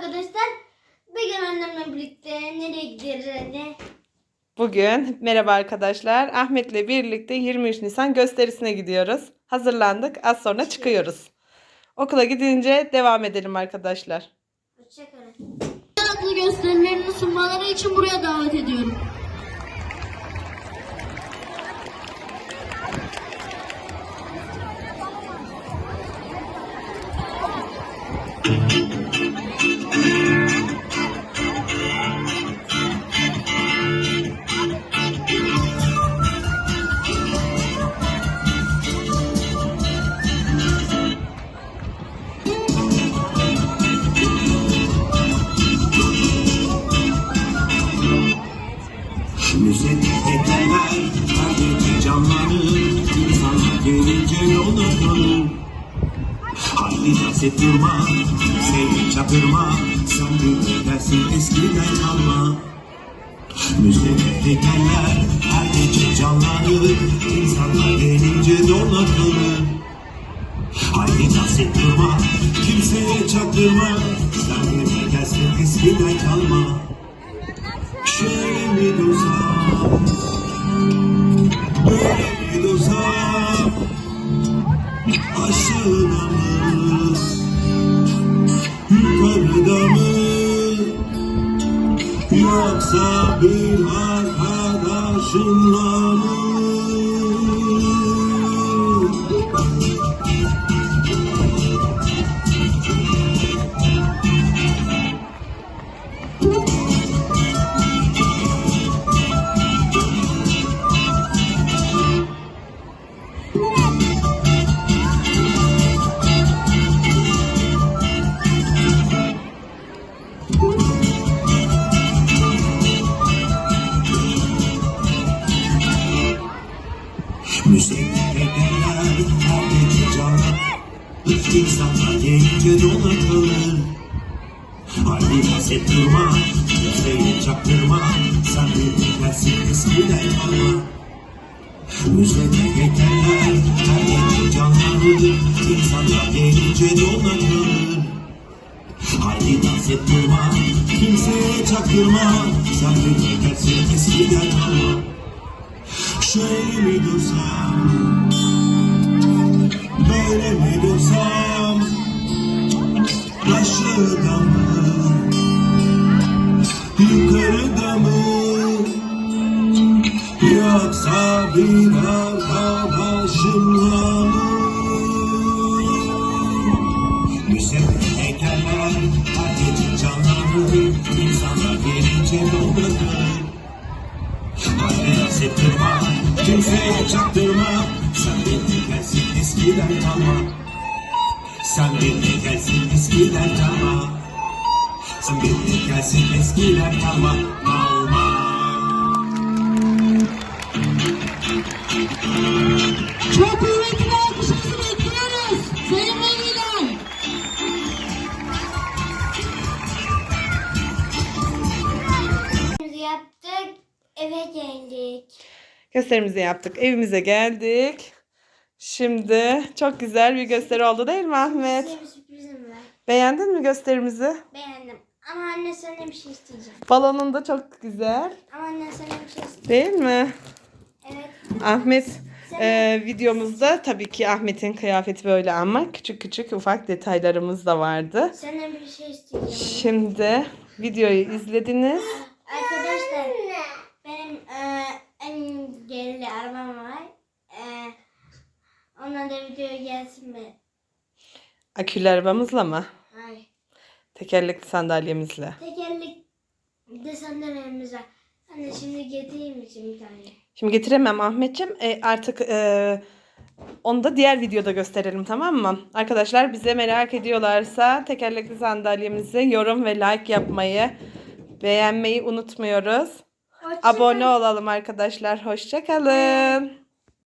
arkadaşlar. Bugün annemle birlikte nereye gideriz anne? Bugün merhaba arkadaşlar. Ahmet'le birlikte 23 Nisan gösterisine gidiyoruz. Hazırlandık. Az sonra çıkıyoruz. Okula gidince devam edelim arkadaşlar. Hoşçakalın. adlı gösterilerini sunmaları için buraya davet ediyorum. Müzik Et durma, sevgi çatırma Sen bir dersin eskiden kalma Müzik tekerler, her gece canlanır. İnsanlar gelince yolda kalır Haydi durma, kimseye çaktırma Sen bir dersin eskiden kalma Şöyle mi dursam Mı Yoksa bir arkadaşımla mı Kalır Haydi dans et durma Kimseyi çaktırma. Sen bir tekersin eskiden kalma Müzik tekerler her gece canlanır İnsanlar gelince dola kalır. Haydi dans et durma Kimseye çaktırma. Sen bir tekersin eskiden kalma Şöyle mi dursam Böyle mi dursam Aşağıda mı? Yukarıda mı? Yoksa bir arkadaşımla mı? Müzik İnsanlar gelince doldurur et durma, kimseye çaktırma eskiden kalma Sen bir gelsin eskiden kalma Sen bir gelsin eskiden kalma Kalma Çok kuvvetli bir alkışınızı bekliyoruz. Sayın Veliler. Yaptık. Eve geldik. Gösterimizi yaptık. Evimize geldik. Şimdi çok güzel bir gösteri oldu değil mi Ahmet? Size bir sürprizim var. Beğendin mi gösterimizi? Beğendim. Ama anne sana bir şey isteyeceğim. Balonun da çok güzel. Ama anne sana bir şey isteyeceğim. Değil mi? Evet. Ahmet e, videomuzda tabii ki Ahmet'in kıyafeti böyle ama küçük küçük ufak detaylarımız da vardı. Senden bir şey isteyeceğim. Şimdi videoyu izlediniz. Arkadaşlar benim e, engelli arabam var. E, ona da video mi? Akülü arabamızla mı? Hayır. Tekerlekli sandalyemizle. Tekerlek desenlerimiz var. Anne şimdi getireyim için bir tane. Şimdi getiremem Ahmetciğim. E, artık e, onu da diğer videoda gösterelim tamam mı? Arkadaşlar bize merak ediyorlarsa tekerlekli sandalyemizi yorum ve like yapmayı, beğenmeyi unutmuyoruz. Hoşça Abone olalım arkadaşlar. Hoşçakalın.